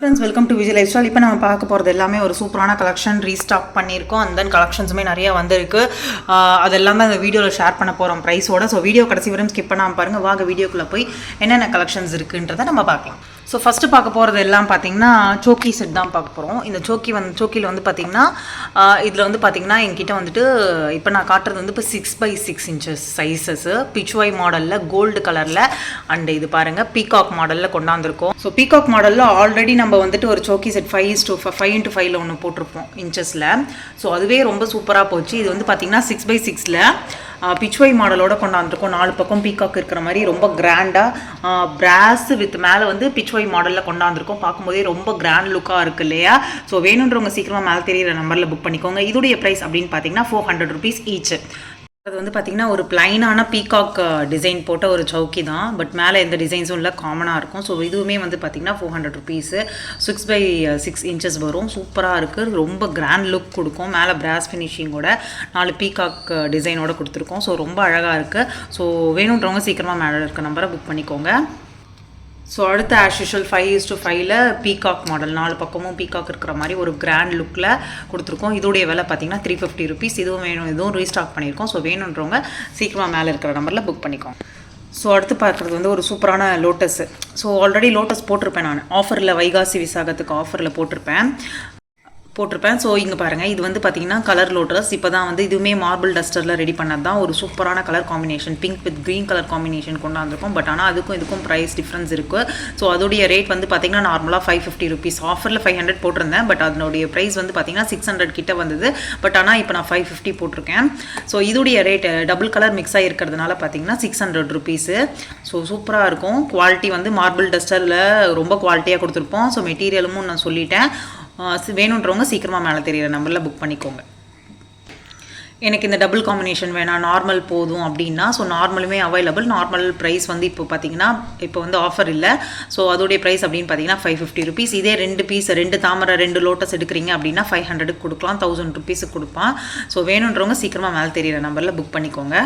Friends welcome to Vijay lifestyle இப்போ நம்ம பார்க்க போகிறது எல்லாமே ஒரு சூப்பரான கலெக்ஷன் ரீஸ்டாக் பண்ணியிருக்கோம். அண்ட் தென் கலெக்ஷன்ஸுமே நிறையா வந்திருக்கு. அதெல்லாமே அந்த வீடியோவில் ஷேர் பண்ண போகிறோம் ப்ரைஸோட ஸோ வீடியோ கடைசி வரையும் ஸ்கிப் பண்ணாமல் பாருங்கள் வாங்க வீடியோக்குள்ளே போய் என்னென்ன கலெக்ஷன்ஸ் இருக்குன்றதை நம்ம பார்க்கலாம். ஸோ ஃபஸ்ட்டு பார்க்க போகிறது எல்லாம் பார்த்தீங்கன்னா சோக்கி செட் தான் பார்க்க போகிறோம் இந்த சோக்கி வந்து சோக்கியில் வந்து பார்த்தீங்கன்னா இதில் வந்து பார்த்தீங்கன்னா என்கிட்ட வந்துட்டு இப்போ நான் காட்டுறது வந்து இப்போ six by six inches sizes pichwai மாடலில் கோல்டு கலரில் அண்ட் இது பாருங்கள் பீகாக் மாடலில் கொண்டாந்துருக்கோம். ஸோ பீகாக் மாடலில் ஆல்ரெடி நம்ம வந்துட்டு ஒரு chowki set five is to five into ஃபைவ்ல ஒன்று போட்டிருப்போம் இன்ச்சஸில் ஸோ அதுவே ரொம்ப சூப்பராக போச்சு. இது வந்து பார்த்தீங்கன்னா சிக்ஸ் பை சிக்ஸில் பிச்வை மாடலோட கொண்டாந்துருக்கோம். நாலு பக்கம் பீகாக் இருக்கிற மாதிரி ரொம்ப கிராண்டாக பிராஸ் வித் மேலே வந்து பிச்வை மாடலில் கொண்டாந்துருக்கோம். பார்க்கும்போதே ரொம்ப கிராண்ட் லுக்காக இருக்கு இல்லையா? ஸோ வேணுன்றவங்க சீக்கிரமாக மேலே தெரியிற நம்பரில் புக் பண்ணிக்கோங்க. இதோடைய ப்ரைஸ் அப்படின்னு பார்த்தீங்கன்னா ஃபோர் ஹண்ட்ரட் ருபீஸ் ஈச் அது வந்து பார்த்தீங்கன்னா ஒரு பிளைனான பீகாக் டிசைன் போட்ட ஒரு சவுக்கி தான். பட் மேலே எந்த டிசைன்ஸும் இல்லை காமனாக இருக்கும். ஸோ இதுவுமே வந்து பார்த்திங்கன்னா four hundred rupees six by six inches வரும். சூப்பராக இருக்குது ரொம்ப கிராண்ட் லுக் கொடுக்கும். மேலே பிராஸ் ஃபினிஷிங்கோட நாலு பீகாக் டிசைனோட கொடுத்துருக்கோம். ஸோ ரொம்ப அழகாக இருக்குது ஸோ வேணுன்றவங்க சீக்கிரமாக மேலே இருக்க நம்பரை புக் பண்ணிக்கோங்க. ஸோ அடுத்த as usual five is to ஃபைவ்ல பீகாக் மாடல் நாலு பக்கமும் பீகாக் இருக்கிற மாதிரி ஒரு கிராண்ட் லுக்கில் கொடுத்துருக்கோம். இதோடைய விலை பார்த்தீங்கன்னா த்ரீ ஃபிஃப்டி ருபீஸ் இதுவும் வேணும் இதுவும் ரீஸ்டாக் பண்ணியிருக்கோம். ஸோ வேணுன்றவங்க சீக்கிரமாக மேலே இருக்கிற நம்பரில் புக் பண்ணிக்கோங்க. ஸோ அடுத்து பார்க்குறது வந்து ஒரு சூப்பரான லோட்டஸ் ஸோ ஆல்ரெடி லோட்டஸ் போட்டிருப்பேன் நான். ஆஃபரில் வைகாசி விசாகத்துக்கு ஆஃபரில் போட்டிருப்பேன். போட்டிருப்பேன். ஸோ இங்கே பாருங்கள் இது வந்து பார்த்தீங்கன்னா கலர் லோட்டஸ் இப்போ தான் வந்து இதுவுமே மார்பிள் டஸ்டரில் ரெடி பண்ணது தான் ஒரு சூப்பரான colour combination pink with green colour combination கொண்டாந்துருக்கும். But ஆனால் அதுக்கும் இதுக்கும் ப்ரைஸ் டிஃப்ரென்ஸ் இருக்குது ஸோ அதோடைய ரேட் வந்து பார்த்தீங்கன்னா நார்மலாக ஃபைவ் ஃபிஃப்டி ருபீஸ் ஆஃபரில் ஃபைவ் ஹண்ட்ரட் போட்டிருந்தேன். பட் அதனுடைய ப்ரைஸ் வந்து பார்த்தீங்கன்னா சிக்ஸ் ஹண்ட்ரட் கிட்ட வந்தது. பட் ஆனால் இப்போ நான் ஃபைவ் ஃபிஃப்டி போட்டிருக்கேன். ஸோ இதோடைய ரேட் டபுள் கலர் மிக்ஸ் ஆகிருக்கிறதுனால பார்த்தீங்கன்னா சிக்ஸ் ஹண்ட்ரட் ருபீஸு ஸோ சூப்பராக இருக்கும். குவாலிட்டி வந்து மார்பிள் டஸ்டரில் ரொம்ப குவாலிட்டியாக கொடுத்துருப்போம். ஸோ மெட்டீரியலும் நான் சொல்லிட்டேன். வேணுன்றவங்க சீக்கிரமாக மேலே தெரிகிற நம்பரில் புக் பண்ணிக்கோங்க. எனக்கு இந்த டபுள் காம்பினேஷன் வேணாம் நார்மல் போதும் அப்படின்னா ஸோ நார்மலுமே அவைலபிள் நார்மல் ப்ரைஸ் வந்து இப்போ பார்த்தீங்கன்னா இப்போ வந்து ஆஃபர் இல்லை. ஸோ அதோடைய ப்ரைஸ் அப்படின்னு பார்த்தீங்கன்னா ஃபைவ் ஃபிஃப்டி ருபீஸ் இதே ரெண்டு பீஸ் ரெண்டு தாமரை ரெண்டு லோட்டஸ் எடுக்கிறீங்க அப்படின்னா ஃபைவ் ஹண்ட்ரடுக்கு கொடுக்கலாம். தௌசண்ட் ருபீஸுக்கு கொடுப்பான். ஸோ வேணுன்றவங்க சீக்கிரமாக மேலே தெரியிற நம்பரில் புக் பண்ணிக்கோங்க.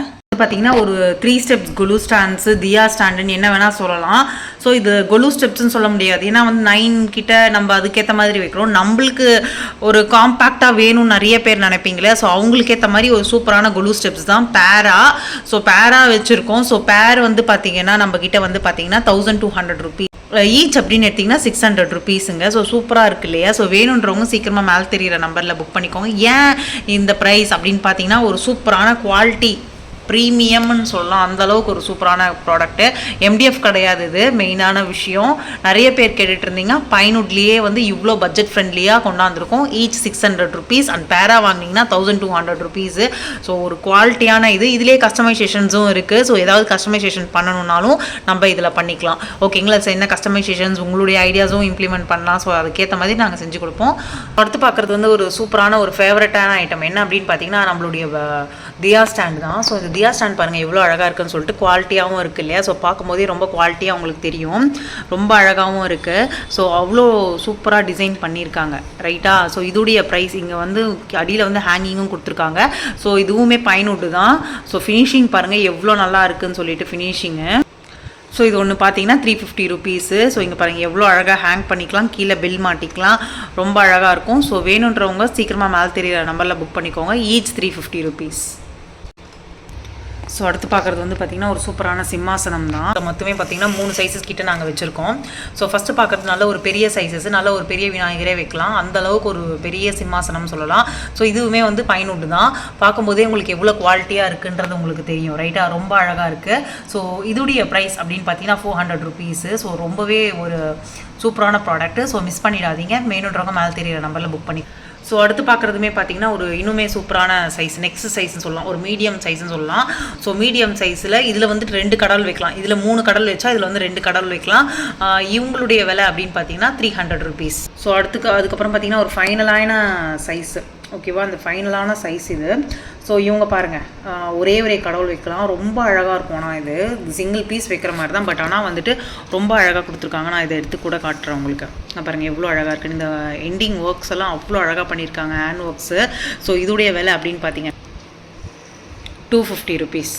பார்த்தீங்கன்னா ஒரு த்ரீ ஸ்டெப்ஸ் குலு ஸ்டாண்ட்ஸு தியா ஸ்டாண்டுன்னு என்ன வேணால் சொல்லலாம். ஸோ இது கொலு ஸ்டெப்ஸ்னு சொல்ல முடியாது. ஏன்னா வந்து நைன் கிட்ட நம்ம அதுக்கேற்ற மாதிரி வைக்கிறோம். நம்மளுக்கு ஒரு காம்பேக்டாக வேணும்னு நிறைய பேர் நினைப்பீங்களே. ஸோ அவங்களுக்கு ஏற்ற மாதிரி ஒரு சூப்பரான கொலு ஸ்டெப்ஸ் தான். பேரா ஸோ பேரா வச்சுருக்கோம். ஸோ பேர் வந்து பார்த்தீங்கன்னா நம்ம கிட்ட வந்து பார்த்தீங்கன்னா thousand two hundred rupees each அப்படின்னு எடுத்திங்கன்னா சிக்ஸ் ஹண்ட்ரட் ருபீஸுங்க ஸோ சூப்பராக இருக்கு இல்லையா? ஸோ வேணுன்றவங்க சீக்கிரமாக மேலே தெரியிற நம்பரில் புக் பண்ணிக்கோங்க. ஏன் இந்த ப்ரைஸ் அப்படின்னு பார்த்தீங்கன்னா ஒரு சூப்பரான குவாலிட்டி ப்ரீமியம்னு சொல்லலாம். அந்த அளவுக்கு ஒரு சூப்பரான ப்ராடக்ட்டு எம்டிஎஃப் கிடையாது இது. மெயினான விஷயம். நிறைய பேர் கேட்டுட்டு இருந்தீங்க பைன்வுட்லேயே வந்து இவ்வளோ பட்ஜெட் ஃப்ரெண்ட்லியாக கொண்டாந்துருக்கோம். Each six hundred rupees and பேரா வாங்கினீங்கன்னா thousand two hundred rupees so ஒரு குவாலிட்டியான இது. இதுலேயே கஸ்டமைசேஷன்ஸும் இருக்குது ஸோ ஏதாவது கஸ்டமைசேஷன் பண்ணணும்னாலும் நம்ம இதில் பண்ணிக்கலாம். ஓகேங்களா சார் என்ன கஸ்டமைசேஷன்ஸ் உங்களுடைய ஐடியாஸும் இம்ப்ளிமெண்ட் பண்ணலாம். ஸோ அதுக்கேற்ற மாதிரி நாங்கள் செஞ்சு கொடுப்போம். அடுத்து பார்க்குறது வந்து ஒரு சூப்பரான ஒரு ஃபேவரட்டான ஐட்டம் என்ன அப்படின்னு பார்த்தீங்கன்னா நம்மளுடைய தியா ஸ்டாண்ட் தான். ஸோ இது தியா ஸ்டாண்ட் பாருங்கள் எவ்வளோ அழகாக இருக்குன்னு சொல்லிட்டு குவாலிட்டியாகவும் இருக்குது இல்லையா? ஸோ பார்க்கும்போதே ரொம்ப குவாலிட்டியாக உங்களுக்கு தெரியும். ரொம்ப அழகாகவும் இருக்குது ஸோ அவ்வளோ சூப்பராக டிசைன் பண்ணியிருக்காங்க. ரைட்டா ஸோ இதுடைய ப்ரைஸ் இங்கே வந்து அடியில் வந்து ஹேங்கிங்கும் கொடுத்துருக்காங்க. ஸோ இதுவுமே பயனுட்டு தான். ஸோ ஃபினிஷிங் பாருங்கள் எவ்வளோ நல்லா இருக்குன்னு சொல்லிட்டு ஃபினிஷிங்கு ஸோ இது ஒன்று பார்த்தீங்கன்னா த்ரீ ஃபிஃப்டி ருபீஸு ஸோ இங்கே பாருங்கள் எவ்வளோ அழகாக ஹேங் பண்ணிக்கலாம். கீழே பில் மாட்டிக்கலாம். ரொம்ப அழகாக இருக்கும். ஸோ வேணுன்றவங்க சீக்கிரமாக மேலே தெரியிற நம்பரில் புக் பண்ணிக்கோங்க. Each three fifty rupees so அடுத்து பார்க்குறது வந்து பார்த்திங்கன்னா ஒரு சூப்பரான சிம்மாசனம் தான். மொத்தமே பார்த்திங்கன்னா மூணு சைஸஸ் கிட்ட நாங்கள் வச்சுருக்கோம். ஸோ ஃபஸ்ட்டு பார்க்குறது நல்ல ஒரு பெரிய சைஸஸ் நல்ல ஒரு பெரிய விநாயகரே வைக்கலாம். அந்த அளவுக்கு ஒரு பெரிய சிம்மாசனம் சொல்லலாம். ஸோ இதுவுமே வந்து பயனுட்டு தான். பார்க்கும்போதே உங்களுக்கு எவ்வளோ குவாலிட்டியாக இருக்குன்றது உங்களுக்கு தெரியும். ரைட்டாக ரொம்ப அழகாக இருக்குது ஸோ இதுடைய ப்ரைஸ் அப்படின்னு பார்த்தீங்கன்னா ஃபோர் ஹண்ட்ரட் ருபீஸு ஸோ ரொம்பவே ஒரு சூப்பரான ப்ராடக்ட்டு ஸோ மிஸ் பண்ணிடாதீங்க. மெயினுன்றவங்க மேலே தெரியிற நம்பரில் புக் பண்ணி ஸோ அடுத்து பார்க்குறதுமே பார்த்தீங்கன்னா ஒரு இன்னுமே சூப்பரான சைஸ் நெக்ஸ்ட் சைஸ்னு சொல்லலாம். ஒரு மீடியம் சைஸ்னு சொல்லலாம். ஸோ மீடியம் சைஸில் இதில் வந்துட்டு ரெண்டு கடல் வைக்கலாம். இதில் மூணு கடல் வச்சா இதில் வந்து ரெண்டு கடல் வைக்கலாம். இவங்களுடைய விலை அப்படின்னு பார்த்தீங்கன்னா த்ரீ ஹண்ட்ரட் ருபீஸ் ஸோ அடுத்துக்கு அதுக்கப்புறம் பார்த்தீங்கன்னா ஒரு ஃபைனலான சைஸ் ஓகேவா அந்த ஃபைனலான சைஸ் இது. ஸோ இவங்க பாருங்கள் ஒரே ஒரே கடவுள் வைக்கலாம். ரொம்ப அழகாக இருக்கும். ஆனால் இது சிங்கிள் பீஸ் வைக்கிற மாதிரி தான். பட் ஆனால் வந்துட்டு ரொம்ப அழகாக கொடுத்துருக்காங்க. நான் இதை எடுத்து கூட காட்டுறேன் உங்களுக்கு. நான் பாருங்கள் எவ்வளோ அழகாக இருக்குது இந்த எண்டிங் ஒர்க்ஸ் எல்லாம் அவ்வளோ அழகாக பண்ணியிருக்காங்க. ஹேண்ட் ஒர்க்ஸு ஸோ இதோடைய விலை அப்படின்னு பார்த்தீங்க டூ ஃபிஃப்டி ருபீஸ்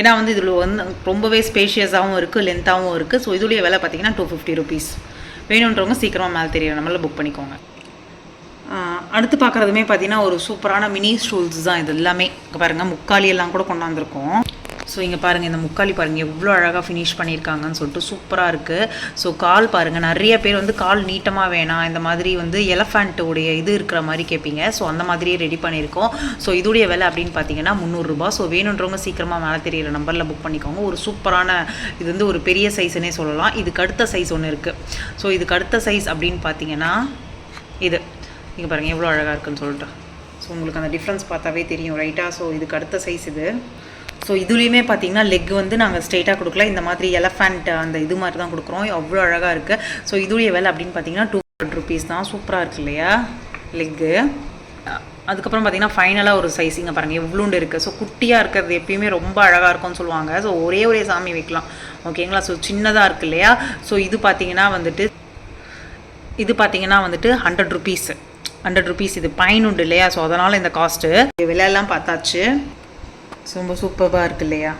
ஏன்னா வந்து இதில் வந்து ரொம்பவே ஸ்பேஷியஸாகவும் இருக்குது லென்த்தாகவும் இருக்குது ஸோ இதோடைய விலை பார்த்தீங்கன்னா டூ ஃபிஃப்டி ருபீஸ் வேணுன்றவங்க சீக்கிரமாக மேலே தெரியும் நம்மளால் புக் பண்ணிக்கோங்க. அடுத்து பார்க்குறதுமே பார்த்தீங்கன்னா ஒரு சூப்பரான மினி ஸ்டூல்ஸ் தான் இது எல்லாமே. இங்கே பாருங்கள் முக்காலி எல்லாம் கூட கொண்டாந்துருக்கோம். ஸோ இங்கே பாருங்கள் இந்த முக்காலி பாருங்கள் எவ்வளோ அழகாக ஃபினிஷ் பண்ணியிருக்காங்கன்னு சொல்லிட்டு சூப்பராக இருக்குது ஸோ கால் பாருங்கள் நிறைய பேர் வந்து கால் நீட்டமாக வேணாம் இந்த மாதிரி வந்து எலஃபண்ட்டுடைய இது இருக்கிற மாதிரி கேட்பீங்க. ஸோ அந்த மாதிரியே ரெடி பண்ணியிருக்கோம். ஸோ இதோடைய விலை அப்படின்னு பார்த்தீங்கன்னா முந்நூறுரூபா ஸோ வேணுன்றவங்க சீக்கிரமாக மேலே தெரியிற நம்பரில் புக் பண்ணிக்கோங்க. ஒரு சூப்பரான இது வந்து ஒரு பெரிய சைஸ்னே சொல்லலாம். இதுக்கு அடுத்த சைஸ் ஒன்று இருக்குது ஸோ இதுக்கு அடுத்த சைஸ் அப்படின்னு பார்த்தீங்கன்னா இது. இங்கே பாருங்கள் எவ்வளோ அழகாக இருக்குன்னு சொல்லிட்டு. ஸோ உங்களுக்கு அந்த டிஃப்ரென்ஸ் பார்த்தாவே தெரியும் ரைட்டாக ஸோ இதுக்கு அடுத்த சைஸ் இது. ஸோ இதுலேயுமே பார்த்தீங்கன்னா லெக் வந்து நாங்கள் ஸ்ட்ரெயிட்டாக கொடுக்கல. இந்த மாதிரி எலஃபண்ட் அந்த இது மாதிரி தான் கொடுக்குறோம். அவ்வளோ அழகாக இருக்குது ஸோ இதுடைய விலை அப்படின்னு பார்த்தீங்கன்னா டூ ஹண்ட்ரட் ருபீஸ் தான். சூப்பராக இருக்கு இல்லையா? லெக்கு அதுக்கப்புறம் பார்த்தீங்கன்னா ஃபைனலாக ஒரு சைஸ் இங்கே பாருங்கள் எவ்வளோண்டு இருக்குது ஸோ குட்டியாக இருக்கிறது எப்பயுமே ரொம்ப அழகாக இருக்கும்னு சொல்லுவாங்க. ஸோ ஒரே ஒரே சாமி வைக்கலாம். ஓகேங்களா ஸோ சின்னதாக இருக்கு இல்லையா? ஸோ இது பார்த்தீங்கன்னா வந்துட்டு இது பார்த்தீங்கன்னா வந்துட்டு ஹண்ட்ரட் ருபீஸு ஹண்ட்ரட் ருபீஸ் இது பைன் உண்டு இல்லையா? ஸோ அதனால் இந்த காஸ்ட்டு விலையெல்லாம் பார்த்தாச்சு. ஸோ ரொம்ப சூப்பராக இருக்கு இல்லையா?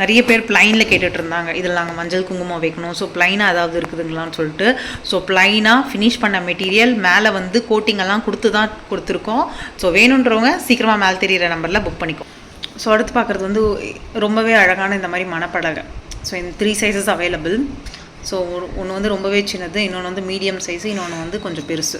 நிறைய பேர் ப்ளைனில் கேட்டுட்டு இருந்தாங்க. இதில் நாங்கள் மஞ்சள் குங்குமம் வைக்கணும். ஸோ பிளைனாக ஏதாவது இருக்குதுங்களான்னு சொல்லிட்டு. ஸோ பிளைனாக ஃபினிஷ் பண்ண மெட்டீரியல் மேலே வந்து கோட்டிங் எல்லாம் கொடுத்து தான் கொடுத்துருக்கோம். ஸோ வேணுன்றவங்க சீக்கிரமாக மேலே தெரியிற நம்பரில் புக் பண்ணிக்கோ. ஸோ அடுத்து பார்க்குறது வந்து ரொம்பவே அழகான இந்த மாதிரி மணப்படகை ஸோ இந்த த்ரீ சைஸஸ் அவைலபிள் ஸோ ஒன்று வந்து ரொம்பவே சின்னது இன்னொன்று வந்து மீடியம் சைஸு இன்னொன்று வந்து கொஞ்சம் பெருசு.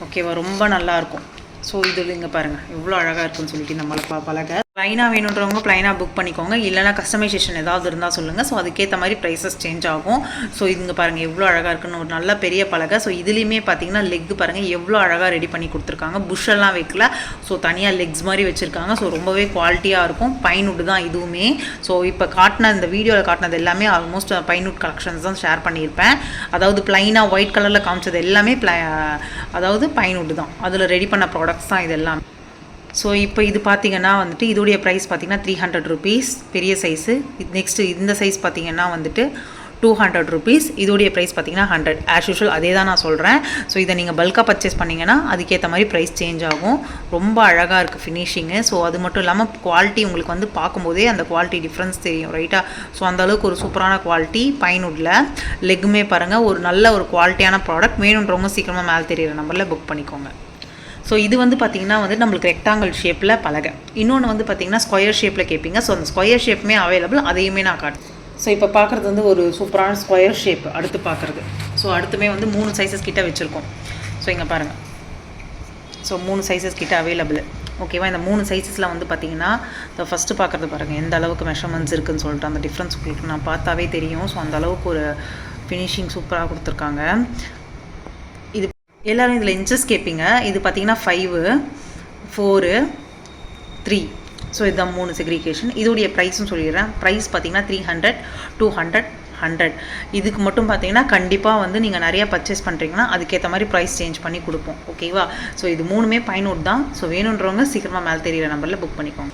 ஓகேவா? ரொம்ப நல்லாயிருக்கும் ஸோ இதில் இங்கே பாருங்கள் எவ்வளோ அழகாக இருக்குன்னு சொல்லிட்டு இந்த மலை பலகை ப்ளைனாக வேணுன்றவங்க ப்ளைனாக புக் பண்ணிக்கோங்க. இல்லைனா கஸ்டமைசேஷன் ஏதாவது இருந்தால் சொல்லுங்கள் ஸோ அதுக்கேற்ற மாதிரி ப்ரைஸஸ் சேஞ்ச் ஆகும். ஸோ இதுங்க பாருங்கள் எவ்வளோ அழகாக இருக்குன்னு. ஒரு நல்ல பெரிய பலகை. ஸோ இதுலேயுமே பார்த்தீங்கன்னா லெக் பாருங்கள் எவ்வளோ அழகாக ரெடி பண்ணி கொடுத்துருக்காங்க. புஷ்ஷெல்லாம் வைக்கல. ஸோ தனியாக லெக்ஸ் மாதிரி வச்சுருக்காங்க. ஸோ ரொம்பவே குவாலிட்டியாக இருக்கும். பைன்வுட் தான் இதுவுமே. ஸோ இப்போ காட்டின இந்த வீடியோவில் காட்டினது எல்லாமே ஆல்மோஸ்ட் பைன்வுட் கலெக்ஷன்ஸ் தான் ஷேர் பண்ணியிருப்பேன். அதாவது ப்ளைனாக ஒயிட் கலரில் காமிச்சது எல்லாமே ப்ளை அதாவது பைன்வுட் தான். அதில் ரெடி பண்ண ப்ராடக்ட்ஸ் தான் இது எல்லாமே. ஸோ இப்போ இது பார்த்தீங்கன்னா வந்துட்டு இதோடைய ப்ரைஸ் பார்த்தீங்கன்னா த்ரீ ஹண்ட்ரட் ருபீஸ் பெரிய சைஸு நெக்ஸ்ட்டு இந்த சைஸ் பார்த்தீங்கன்னா வந்துட்டு டூ ஹண்ட்ரட் ருபீஸ் இதோடைய ப்ரைஸ் பார்த்தீங்கன்னா ஹண்ட்ரட் ஆஸ் யூஷுவல் அதே தான் நான் சொல்கிறேன் ஸோ இதை நீங்கள் பல்காக பர்ச்சேஸ் பண்ணிங்கன்னா அதுக்கேற்ற மாதிரி ப்ரைஸ் சேஞ்ச் ஆகும். ரொம்ப அழகாக இருக்குது ஃபினிஷிங்கு ஸோ அது மட்டும் இல்லாமல் குவாலிட்டி உங்களுக்கு வந்து பார்க்கும்போதே அந்த குவாலிட்டி டிஃப்ரென்ஸ் தெரியும் ரைட்டாக ஸோ அந்தளவுக்கு ஒரு சூப்பரான குவாலிட்டி பைன்வுட்டில் லெக்குமே பாருங்கள் ஒரு நல்ல ஒரு குவாலிட்டியான ப்ராடக்ட் வேணுன்றவங்க சீக்கிரமாக மேலே தெரியிற நம்பரில் புக் பண்ணிக்கோங்க. ஸோ இது வந்து பார்த்திங்கன்னா வந்து நம்மளுக்கு ரெக்டாங்கிள் ஷேப்பில் பலகை. இன்னொன்று வந்து பார்த்திங்கன்னா ஸ்கொயர் ஷேப்பில் கேட்பீங்க ஸோ அந்த ஸ்கொயர் ஷேப்புமே அவைலபிள் அதையுமே நான் காட்டுறேன். ஸோ இப்போ பார்க்குறது வந்து ஒரு சூப்பரான ஸ்கொயர் ஷேப் அடுத்து பார்க்குறது ஸோ அடுத்துமே வந்து மூணு சைஸஸ் கிட்ட வச்சுருக்கோம். ஸோ இங்கே பாருங்கள் ஸோ மூணு சைஸஸ் கிட்ட அவைலபிள் ஓகேவா இந்த மூணு சைஸஸில் வந்து பார்த்தீங்கன்னா இந்த ஃபஸ்ட்டு பார்க்குறது பாருங்கள் எந்த அளவுக்கு மெஷர்மெண்ட்ஸ் இருக்குதுன்னு சொல்லிட்டு அந்த டிஃப்ரென்ஸ் உங்களுக்கு நான் பார்த்தாவே தெரியும். ஸோ அந்த அளவுக்கு ஒரு ஃபினிஷிங் சூப்பராக கொடுத்துருக்காங்க. எல்லோரும் இதில் இன்ச்சஸ் கேட்பீங்க இது பார்த்தீங்கன்னா ஃபைவு ஃபோரு த்ரீ ஸோ இதுதான் மூணு செக்ரிகேஷன் இதோடைய ப்ரைஸும் சொல்லிடுறேன். ப்ரைஸ் பார்த்தீங்கன்னா three hundred two hundred hundred இதுக்கு மட்டும் பார்த்தீங்கன்னா கண்டிப்பாக வந்து நீங்கள் நிறையா பர்ச்சேஸ் பண்ணுறீங்கன்னா அதுக்கேற்ற மாதிரி ப்ரைஸ் சேஞ்ச் பண்ணி கொடுப்போம். ஓகேவா ஸோ இது மூணுமே பயனோட் தான். ஸோ வேணுன்றவங்க சீக்கிரமாக மேலே தெரியிற நம்பரில் புக் பண்ணிக்கோங்க.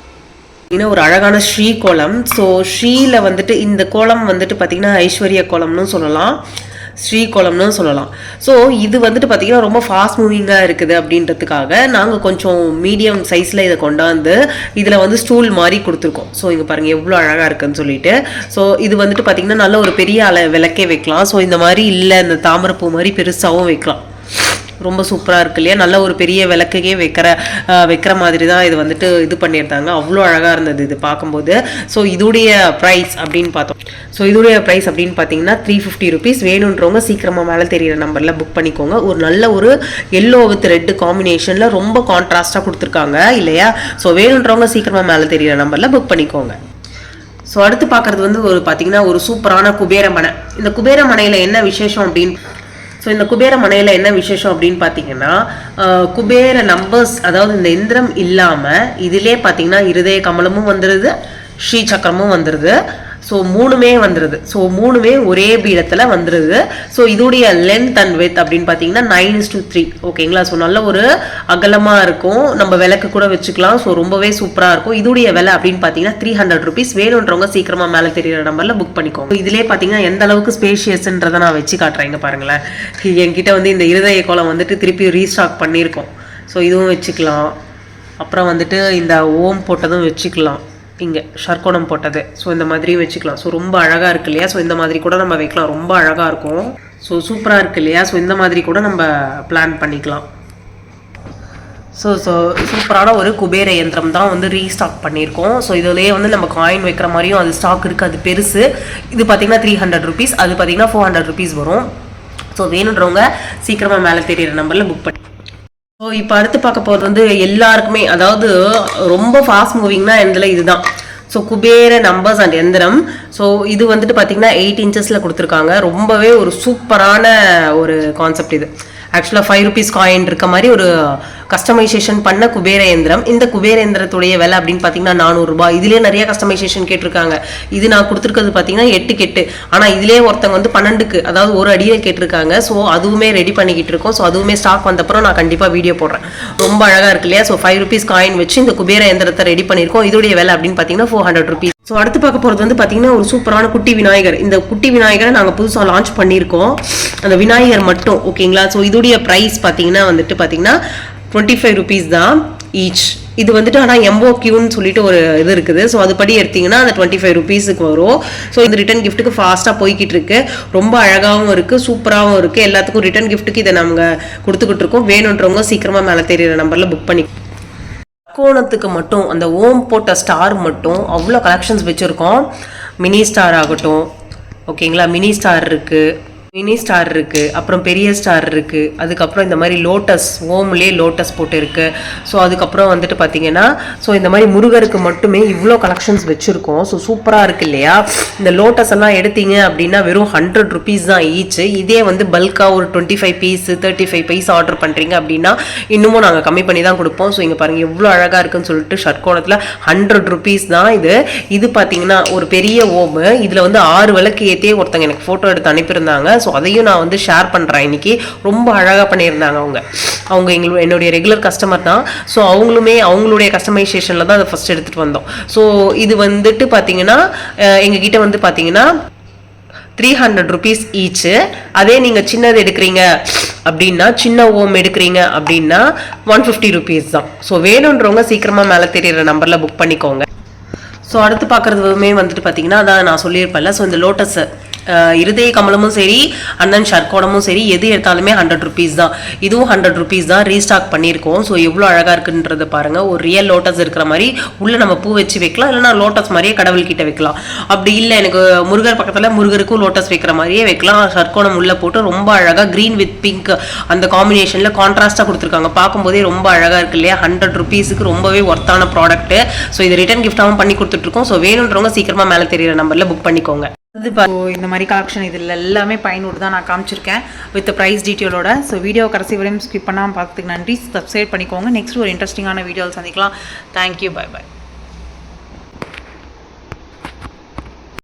இன்னும் ஒரு அழகான ஸ்ரீ கோலம். ஸோ ஸ்ரீயில் வந்துட்டு இந்த கோலம் வந்துட்டு பார்த்தீங்கன்னா ஐஸ்வர்ய கோலம்னு சொல்லலாம். ஸ்ரீகுளம்னு சொல்லலாம். ஸோ இது வந்துட்டு பார்த்திங்கன்னா ரொம்ப ஃபாஸ்ட் மூவிங்காக இருக்குது அப்படின்றதுக்காக நாங்கள் கொஞ்சம் மீடியம் சைஸில் இதை கொண்டாந்து இதில் வந்து ஸ்டூல் மாதிரி கொடுத்துருக்கோம். ஸோ இங்கே பாருங்கள் எவ்வளோ அழகாக இருக்குன்னு சொல்லிட்டு. ஸோ இது வந்துட்டு பார்த்தீங்கன்னா நல்ல ஒரு பெரிய அலை விளக்கே வைக்கலாம். ஸோ இந்த மாதிரி இல்லை இந்த தாமரைப்பூ மாதிரி பெருசாகவும் வைக்கலாம். ரொம்ப சூப்பராக இருக்கு இல்லையா? நல்ல ஒரு பெரிய விளக்கையே வைக்கிற வைக்கிற மாதிரி தான் இது வந்துட்டு இது பண்ணியிருந்தாங்க. அவ்வளோ அழகாக இருந்தது இது பார்க்கும்போது. ஸோ இதுடைய ப்ரைஸ் அப்படின்னு பார்த்தோம். ஸோ இதோடைய ப்ரைஸ் அப்படின்னு பார்த்தீங்கன்னா த்ரீ ஃபிஃப்டி ருபீஸ் வேணுன்றவங்க சீக்கிரமாக மேலே தெரியிற நம்பரில் புக் பண்ணிக்கோங்க. ஒரு நல்ல ஒரு எல்லோ வித் ரெட்டு காம்பினேஷனில் ரொம்ப கான்ட்ராஸ்ட்டாக கொடுத்துருக்காங்க இல்லையா? ஸோ வேணுன்றவங்க சீக்கிரமாக மேலே தெரியிற நம்பரில் புக் பண்ணிக்கோங்க. ஸோ அடுத்து பார்க்குறது வந்து ஒரு பார்த்தீங்கன்னா ஒரு சூப்பரான குபேர மனை இந்த குபேர மனையில் என்ன விசேஷம் அப்படின்னு ஸோ இந்த குபேர மனையில் என்ன விசேஷம் அப்படின்னு பார்த்தீங்கன்னா ஆஹ், குபேர நம்பர்ஸ் அதாவது இந்த எந்திரம் இல்லாமல் இதிலே பார்த்தீங்கன்னா இருதய கமலமும் வந்துடுது ஸ்ரீ சக்கரமும் வந்துடுது ஸோ மூணுமே வந்துடுது ஸோ மூணுமே ஒரே பீடத்தில் வந்துடுது ஸோ இதோடைய லென்த் அண்ட் வித் அப்படின்னு பார்த்தீங்கன்னா நைன் இஸ் டூ த்ரீ ஓகேங்களா ஸோ நல்ல ஒரு அகலமாக இருக்கும். நம்ம விளக்கு கூட வச்சுக்கலாம். ஸோ ரொம்பவே சூப்பராக இருக்கும். இதோடைய விலை அப்படின்னு பார்த்தீங்கன்னா த்ரீ ஹண்ட்ரட் ருபீஸ் வேணுன்றவங்க சீக்கிரமாக மேலே தெரியிற நம்பரில் புக் பண்ணிக்கோங்க. இதிலே பார்த்தீங்கன்னா எந்த அளவுக்கு ஸ்பேஷியஸ்ன்றதை நான் வச்சு காட்டுறேங்க பாருங்களேன். என்கிட்ட வந்து இந்த இருதய கோலம் வந்துட்டு திருப்பி ரீஸ்டாக் பண்ணியிருக்கோம். ஸோ இதுவும் வச்சுக்கலாம். அப்புறம் வந்துட்டு இந்த ஓம் போட்டதும் வச்சுக்கலாம். இங்கே ஷர்க்கோணம் போட்டது. ஸோ இந்த மாதிரியும் வச்சுக்கலாம். ஸோ ரொம்ப அழகாக இருக்கு இல்லையா? ஸோ இந்த மாதிரி கூட நம்ம வைக்கலாம். ரொம்ப அழகாக இருக்கும். ஸோ சூப்பராக இருக்கு இல்லையா? ஸோ இந்த மாதிரி கூட நம்ம பிளான் பண்ணிக்கலாம். ஸோ ஸோ சூப்பரான ஒரு குபேர யந்திரம் தான் வந்து ரீஸ்டாக் பண்ணியிருக்கோம். ஸோ இதுலேயே வந்து நம்ம காயின் வைக்கிற மாதிரியும் அது ஸ்டாக் இருக்குது அது பெருசு. இது பார்த்தீங்கன்னா த்ரீ ஹண்ட்ரட் ருபீஸ் அது பார்த்தீங்கன்னா ஃபோர் ஹண்ட்ரட் ருபீஸ் வரும். ஸோ வேணுன்றவங்க சீக்கிரமாக மேலே தெரியிற நம்பரில் புக் பண்ணி ஸோ இப்போ அடுத்து பார்க்க போகிறது வந்து எல்லாருக்குமே அதாவது ரொம்ப ஃபாஸ்ட் மூவிங்னா இதில் இதுதான். ஸோ குபேர நம்பர்ஸ் அண்ட் எந்திரம். ஸோ இது வந்துட்டு பார்த்தீங்கன்னா எயிட் இன்ச்சஸில் கொடுத்துருக்காங்க. ரொம்பவே ஒரு சூப்பரான ஒரு கான்செப்ட் இது. ஆக்சுவலாக ஃபைவ் ருபீஸ் காயின் இருக்க மாதிரி ஒரு கஸ்டமைசேஷன் பண்ண குபேர எந்திரம் இந்த குபேர எந்திரத்துடைய விலை அப்படின்னு பார்த்தீங்கன்னா நானூறுரூபா இதுலேயே நிறைய கஸ்டமைசேஷன் கேட்டிருக்காங்க. இது நான் கொடுத்துருக்கிறது பார்த்தீங்கன்னா எட்டு கெட்டு. ஆனால் இதுலேயே ஒருத்தவங்க வந்து பன்னெண்டுக்கு அதாவது ஒரு அடியில் கேட்டிருக்காங்க. ஸோ அதுவுமே ரெடி பண்ணிக்கிட்டு இருக்கோம். ஸோ அதுவுமே ஸ்டாக் வந்தப்பறம் நான் கண்டிப்பாக வீடியோ போடுறேன். ரொம்ப அழகாக இருக்கு இல்லையா? ஸோ ஃபைவ் ருபீஸ் காயின் வச்சு இந்த குபேர எந்திரத்தை ரெடி பண்ணியிருக்கோம். இதோடைய விலை அப்படின்னு பார்த்தீங்கன்னா ஃபோர் ஹண்ட்ரட் ருபீஸ் ஸோ அடுத்து பார்க்க போகிறது வந்து பார்த்தீங்கன்னா ஒரு சூப்பரான குட்டி விநாயகர். இந்த குட்டி விநாயகரை நாங்கள் புதுசாக லான்ச் பண்ணியிருக்கோம். அந்த விநாயகர் மட்டும் ஓகேங்களா ஸோ இதோடைய ப்ரைஸ் பார்த்தீங்கன்னா வந்துட்டு பார்த்தீங்கன்னா டுவெண்ட்டி ஃபைவ் ருபீஸ் தான் ஈச் இது வந்துட்டு ஆனால் எம்போ சொல்லிட்டு ஒரு இது இருக்குது. ஸோ அது படி எடுத்தீங்கன்னா அந்த டுவெண்ட்டி ஃபைவ் ருபீஸுக்கு வரும். ஸோ இந்த ரிட்டன் கிஃப்ட்டுக்கு ஃபாஸ்ட்டாக போய்கிட்டு இருக்கு. ரொம்ப அழகாகவும் இருக்குது சூப்பராகவும் இருக்குது எல்லாத்துக்கும் ரிட்டன் கிஃப்ட்டுக்கு இதை நாங்கள் கொடுத்துக்கிட்டு இருக்கோம். வேணுன்றவங்க சீக்கிரமாக மேலே தெரியிற நம்பரில் புக் பண்ணி கோணத்துக்கு மட்டும் அந்த ஓம் போட்ட ஸ்டார் மட்டும் அவ்வளோ கலெக்ஷன்ஸ் வச்சுருக்கோம். மினி ஸ்டார் ஆகட்டும். ஓகேங்களா மினி ஸ்டார் இருக்குது மினி ஸ்டார் இருக்குது அப்புறம் பெரிய ஸ்டார் இருக்குது அதுக்கப்புறம் இந்த மாதிரி லோட்டஸ் ஓம்லேயே லோட்டஸ் போட்டு இருக்கு ஸோ அதுக்கப்புறம் வந்துட்டு பார்த்தீங்கன்னா ஸோ இந்த மாதிரி முருகருக்கு மட்டுமே இவ்வளோ கலெக்ஷன்ஸ் வச்சுருக்கோம். ஸோ சூப்பராக இருக்கு இல்லையா? இந்த லோட்டஸ் எல்லாம் எடுத்தீங்க அப்படின்னா வெறும் ஹண்ட்ரட் ருபீஸ் தான் ஈச்சு இதே வந்து பல்காக ஒரு twenty five piece thirty five piece order பண்ணுறீங்க அப்படின்னா இன்னமும் நாங்கள் கம்மி பண்ணி தான் கொடுப்போம். ஸோ இங்கே பாருங்கள் எவ்வளோ அழகாக இருக்குன்னு சொல்லிட்டு ஷர்கோணத்தில் ஹண்ட்ரட் ருபீஸ் தான் இது. இது பார்த்தீங்கன்னா ஒரு பெரிய ஓமு. இதில் வந்து ஆறு விளக்கு ஏற்றியே ஒருத்தங்க எனக்கு ஃபோட்டோ எடுத்து அனுப்பியிருந்தாங்க. ஸோ அதையும் நான் வந்து ஷேர் பண்ணுறேன் இன்னைக்கு ரொம்ப அழகாக பண்ணியிருந்தாங்க அவங்க. அவங்க எங்களு என்னுடைய ரெகுலர் கஸ்டமர் தான். ஸோ அவங்களுமே அவங்களுடைய கஸ்டமைசேஷனில் தான் அதை ஃபஸ்ட் எடுத்துகிட்டு வந்தோம். ஸோ இது வந்துட்டு பார்த்தீங்கன்னா எங்ககிட்ட வந்து பார்த்தீங்கன்னா த்ரீ ஹண்ட்ரட் ருபீஸ் ஈச்சு அதே நீங்கள் சின்னது எடுக்கிறீங்க அப்படின்னா சின்ன ஓம் எடுக்கிறீங்க அப்படின்னா ஒன் ஃபிஃப்டி ருபீஸ் தான். ஸோ வேணுன்றவங்க சீக்கிரமாக மேலே தெரியிற நம்பரில் புக் பண்ணிக்கோங்க. ஸோ அடுத்து பார்க்குறதுமே வந்துட்டு பார்த்தீங்கன்னா அதான் நான் சொல்லியிருப்பேன்ல. ஸோ இந்த லோட்டஸு இருதய கமலமும் சரி அண்ணன் ஷர்கோடமும் சரி எது எடுத்தாலுமே ஹண்ட்ரட் ருபீஸ் தான். இதுவும் ஹண்ட்ரட் ருபீஸ் தான் ரீஸ்டாக் பண்ணியிருக்கோம். ஸோ எவ்வளோ அழகாக இருக்குன்றத பாருங்க. ஒரு ரியல் லோட்டஸ் இருக்கிற மாதிரி உள்ள நம்ம பூ வச்சு வைக்கலாம். இல்லைனா லோட்டஸ் மாதிரியே கடவுள்கிட்ட வைக்கலாம். அப்படி இல்லை எனக்கு முருகர் பக்கத்தில் முருகருக்கும் லோட்டஸ் வைக்கிற மாதிரியே வைக்கலாம். ஷர்கோணம் உள்ளே போட்டு ரொம்ப அழகாக க்ரீன் வித் பிங்க் அந்த காம்பினேஷனில் கான்ட்ராஸ்ட்டாக கொடுத்துருக்காங்க. பார்க்கும்போதே ரொம்ப அழகாக இருக்கு இல்லையா? ஹண்ட்ரட் ருபீஸுக்கு ரொம்பவே ஒர்த்தான ப்ராடக்ட்டு ஸோ இது ரிட்டன் கிஃப்டாகவும் பண்ணி கொடுத்துட்ருக்கோம் ஸோ வேணுன்றவங்க சீக்கிரமாக மேலே தெரியிற நம்பரில் புக் பண்ணிக்கோங்க. இது இந்த மாதிரி கலெக்ஷன் இதில் எல்லாமே பயனுள்ள தான் நான் காமிச்சிருக்கேன் வித் ப்ரைஸ் டீட்டெயிலோட ஸோ வீடியோ கடைசி வரையும் ஸ்கிப் பண்ணாமல் பார்த்துக்கு நன்றி. சப்ஸ்கிரைப் பண்ணிக்கோங்க. நெக்ஸ்ட் ஒரு இன்ட்ரெஸ்டிங்கான வீடியோவில் சந்திக்கலாம். Thank you bye by